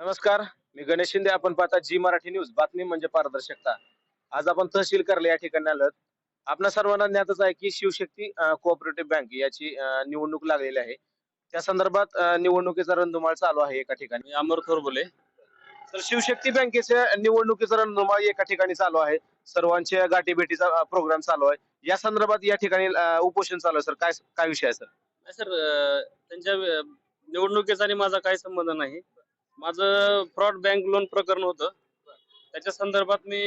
नमस्कार मी गणेश शिंदे. आपण पाहता जी मराठी न्यूज. बातमी म्हणजे पारदर्शकता. आज आपण तहसील करले या ठिकाणी आलोत आपल्या सर्वांना ज्ञातच आहे की शिवशक्ती कोऑपरेटिव्ह बँक याची निवडणूक लागलेली आहे. त्या संदर्भात निवडणुकीचा रणधुमाळ चालू आहे एका ठिकाणी. अमर थोरबोले तर शिवशक्ती बँकेच्या निवडणुकीचा रणधुमाळ एका ठिकाणी चालू आहे. सर्वांच्या गाठीभेटीचा प्रोग्राम चालू आहे. या संदर्भात या ठिकाणी उपोषण चालू आहे सर. काय काय विषय आहे सर? सर त्यांच्या निवडणुकीचा आणि माझा काही संबंध नाही. माझं फ्रॉड बँक लोन प्रकरण होतं. त्याच्या संदर्भात मी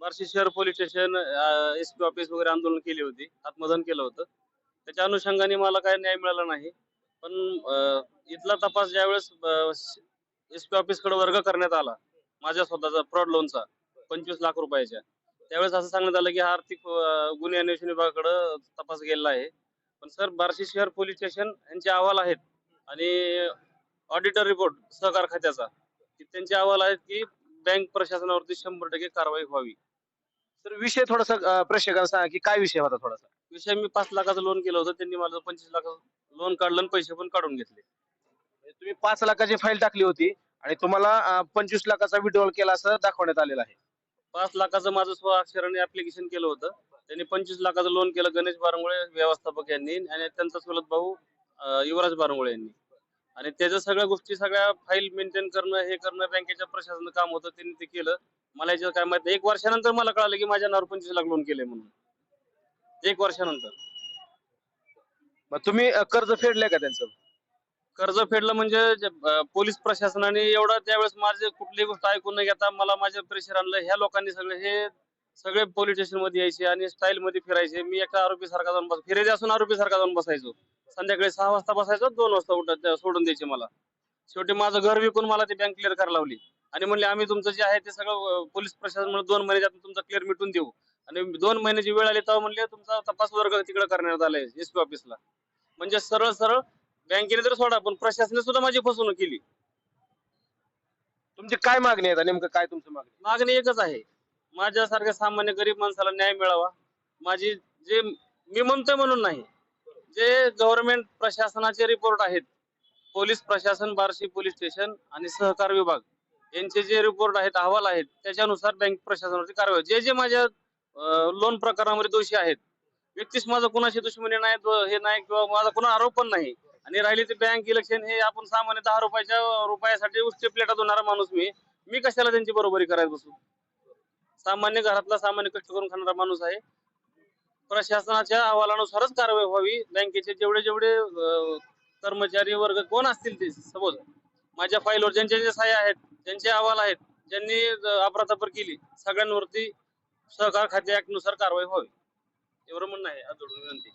बार्शी शहर police station S P office वगैरे आंदोलन केली होती. आत्मदान केलं होतं. त्याच्या अनुषंगाने मला काही न्याय मिळाला नाही. पण इथला तपास ज्यावेळेस एस पी ऑफिसकडे वर्ग करण्यात आला माझ्या स्वतःचा फ्रॉड लोनचा पंचवीस लाख रुपयाच्या त्यावेळेस असं सांगण्यात आलं की हा आर्थिक गुन्हे अन्वेषण विभागाकडे तपास गेलेला आहे. पण सर बार्शी शहर पोलीस स्टेशन यांचे अहवाल आहेत. आणि ऑडिटर रिपोर्ट सहकार खात्याचा की त्यांचे अहवाल आहेत की बँक प्रशासनावरती शंभर टक्के कारवाई व्हावी. तर विषय थोडासा प्रेक्षकांना सांगा की काय विषय होता थोडासा? विषय मी पाच लाखाचं लोन केलं होतं त्यांनी माझं पंचवीस लाखाचं लोन काढलं आणि पैसे पण काढून घेतले. म्हणजे तुम्ही पाच लाखाची फाईल टाकली होती आणि तुम्हाला पंचवीस लाखाचा विड्रॉल केला असं दाखवण्यात आलेलं आहे. पाच लाखाचं माझं स्व अक्षराने ऍप्लिकेशन केलं होतं. त्यांनी पंचवीस लाखाचं लोन केलं गणेश बारंगुळे व्यवस्थापक यांनी आणि त्यांचा चुलत भाऊ युवराज बारंगुळे यांनी. आणि त्याच्या सगळ्या गोष्टी सगळ्या फाईल मेंटेन करणं हे करणं बँकेच्या प्रशासनाचं काम होतं त्यांनी ते केलं. मला याच्यात काय माहिती एक वर्षानंतर मला कळालं की माझ्या नावावर पंचवीस लाख लोन केलंय म्हणून. एक वर्षानंतर. मग तुम्ही अं, कर्ज फेडलंय का त्यांचं? कर्ज फेडलं म्हणजे जे, अं, पोलीस प्रशासनाने एवढं त्यावेळेस माझे कुठलीही गोष्ट ऐकून न घेता मला माझ्या प्रेशर आणलं. ह्या लोकांनी सगळे हे सगळे पोलीस स्टेशनमध्ये यायचे आणि स्टाईल मध्ये फिरायचे. मी एका आरोपी सारखा जाऊन बस फिरायचे असून आरोपी सारखा जाऊन बसायचो. संध्याकाळी सहा वाजता बसायचो दोन वाजता उठत सोडून द्यायचे मला. शेवटी माझं घर विकून मला ते बँक क्लिअर करायला लावली. आणि म्हणले आम्ही तुमचं जे आहे ते सगळं पोलीस प्रशासन म्हणून दोन महिन्यात तुमचं क्लिअर मिटून देऊ. आणि दोन महिन्याची वेळ आली तेव्हा म्हणले तुमचा तपास वर्ग तिकडे करण्यात आलाय एस पी ऑफिसला म्हणजे सरळ सरळ बँकेने तर सोडा पण प्रशासनाने सुद्धा माझी फसवणूक केली. तुमची काय मागणी आहे नेमकं काय तुमचं मागणी मागणी एकच आहे. माझ्यासारख्या सामान्य गरीब माणसाला न्याय मिळावा. माझी जे मी म्हणतोय म्हणून नाही. जे गव्हर्नमेंट प्रशासनाचे रिपोर्ट आहेत पोलीस प्रशासन बार्शी पोलीस स्टेशन आणि सहकार विभाग यांचे जे रिपोर्ट आहेत अहवाल आहेत त्याच्यानुसार बँक प्रशासनावरती कारवाई. जे जे माझ्या लोन प्रकरणामध्ये दोषी आहेत व्यक्तीच माझं कुणाशी दुश्मनी नाही हे नाही किंवा माझा कुणा आरोप पण नाही आणि राहिली ते बँक इलेक्शन हे आपण सामान्य दहा रुपयाच्या रुपयासाठी उच्च प्लेटात होणारा माणूस मी मी कशाला त्यांची बरोबरी करायला बसू? सामान्य घरातला सामान्य कष्ट करून खाणारा माणूस आहे प्रशासनाच्या अहवालानुसारच कारवाई व्हावी. बँकेचे जेवढे जेवढे अं, कर्मचारी वर्ग कोण असतील ते सपोज माझ्या फाईलवर ज्यांच्या ज्या साह्या आहेत ज्यांचे अहवाल आहेत ज्यांनी अं, अफरातफर केली सगळ्यांवरती सहकार खाते ऍक्टनुसार कारवाई व्हावी. एवढं म्हणणं आहे अजून विनंती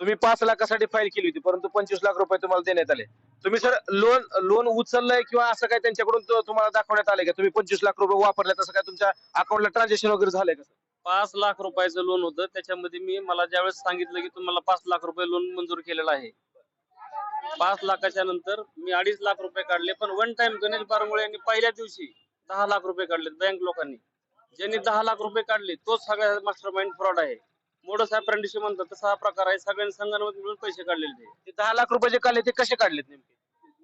तुम्ही पाच लाखासाठी फाईल केली होती परंतु पंचवीस लाख रुपये तुम्हाला देण्यात आले. तुम्ही सर लोन लोन उचललंय किंवा असं काय त्यांच्याकडून तुम्हाला दाखवण्यात आलंय का? तुम्ही पंचवीस लाख रुपये वापरले तसं काय तुमच्या अकाउंटला ट्रान्झॅक्शन वगैरे झालंय का सर पाच लाख रुपयाचं लोन होतं. त्याच्यामध्ये मी मला ज्यावेळेस सांगितलं की तुम्हाला पाच लाख रुपये लोन मंजूर केलेलं आहे. पाच लाखाच्या नंतर मी अडीच लाख रुपये काढले पण वन टाइम गणेश बारमुळे यांनी पहिल्या दिवशी दहा लाख रुपये काढले बँक लोकांनी. ज्यांनी दहा लाख रुपये काढले तोच सगळ्या मास्टर माइंड फ्रॉड आहे. मोडस अप्रेंटिसशिप म्हणतात तसा हा प्रकार आहे. सगळ्यांनी संघांमध्ये मिळून पैसे काढलेले ते ते दहा लाख रुपये जे काढले ते कसे काढलेत नेमके?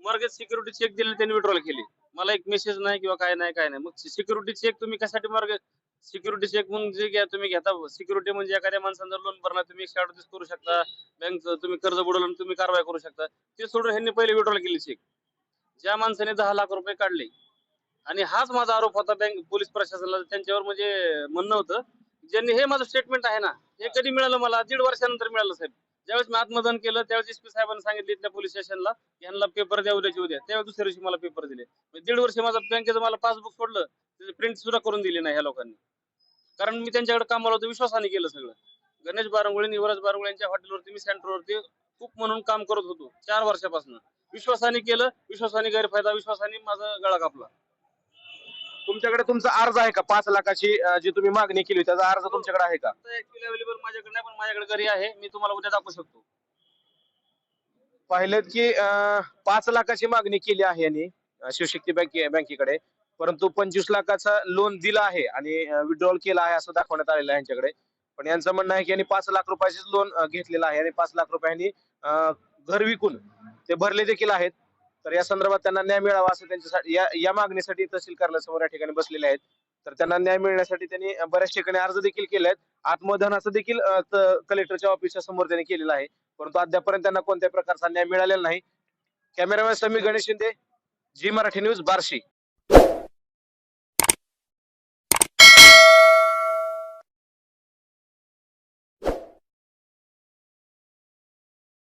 मॉर्गेज सिक्युरिटी चेक दिले त्यांनी विड्रॉल केली. मला एक मेसेज नाही किंवा काय नाही काय नाही. मग सिक्युरिटी चेक तुम्ही कशासाठी मॉर्गेज सिक्युरिटी चेक म्हणून जे घ्या तुम्ही घेता. सिक्युरिटी म्हणजे एखाद्या माणसांचा लोन भरणार तुम्ही एकशे करू शकता. बँक तुम्ही कर्ज बुडवलं तुम्ही कारवाई करू शकता. ते सोडून ह्यांनी पहिले विड्रॉल केली चेक ज्या माणसाने दहा लाख रुपये काढले. आणि हाच माझा आरोप होता बँक पोलीस प्रशासनाला. त्यांच्यावर म्हणजे म्हणणं होतं ज्यांनी हे माझं स्टेटमेंट आहे ना हे कधी मिळालं मला? दीड वर्षानंतर मिळालं साहेब. ज्यावेळेस मी आत्मदान केलं त्यावेळेस एसपी साहेबांनी सांगितलं इथल्या पोलीस स्टेशनला यांना पेपर द्या उद्याची उद्या. त्यावेळेस दुसऱ्या दिवशी मला पेपर दिले. म्हणजे दीड वर्ष माझं बँकेचं मला पासबुक सोडलं त्याची प्रिंट सुद्धा करून दिली नाही ह्या लोकांनी. कारण मी त्यांच्याकडे कामाला होतो विश्वासाने केलं सगळं. गणेश बारंगुळे युवराज बारंगुळे यांच्या हॉटेलवरती मी सेंटरवरती कुक म्हणून काम करत होतो चार वर्षापासून. विश्वासाने केलं विश्वासाने गैरफायदा विश्वासाने माझा गळा कापला. तुमच्याकडे तुमचा अर्ज आहे का? पाच लाखाची अं, जी तुम्ही मागणी केली होती, त्याचा अर्ज तुमच्याकडे आहे का? ऍक्च्युअली अवेलेबल माझ्याकडे नाही पण माझ्याकडे घरी आहे. मी तुम्हाला उद्या दाखवू शकतो. पाहिलं की अं, पाच लाखाची मागणी केली आहे यांनी अं, शिवशक्ती बँके बँकेकडे. परंतु पंचवीस लाखाचा लोन दिला आहे आणि विड्रॉल केला आहे असं दाखवण्यात आलेलं आहे यांच्याकडे. पण यांचं म्हणणं आहे की यांनी पाच लाख रुपयाचे लोन घेतलेलं आहे आणि पाच लाख रुपयांनी अं, घर विकून ते भरले देखील आहेत. तर या संदर्भात त्यांना न्याय मिळावा असं त्यांच्यासाठी या या मागणीसाठी तहसील कार्यालयासमोर या ठिकाणी बसलेले आहेत. तर त्यांना न्याय मिळण्यासाठी त्यांनी बऱ्याच ठिकाणी अर्ज देखील केले आहेत. आत्मदहनाचं देखील कलेक्टरच्या ऑफिसच्या समोर त्यांनी केलेलं आहे. परंतु अद्यापर्यंत त्यांना कोणत्याही प्रकारचा न्याय मिळालेला नाही. Cameraman Sami Ganesh Shinde ji Marathi news Barshi.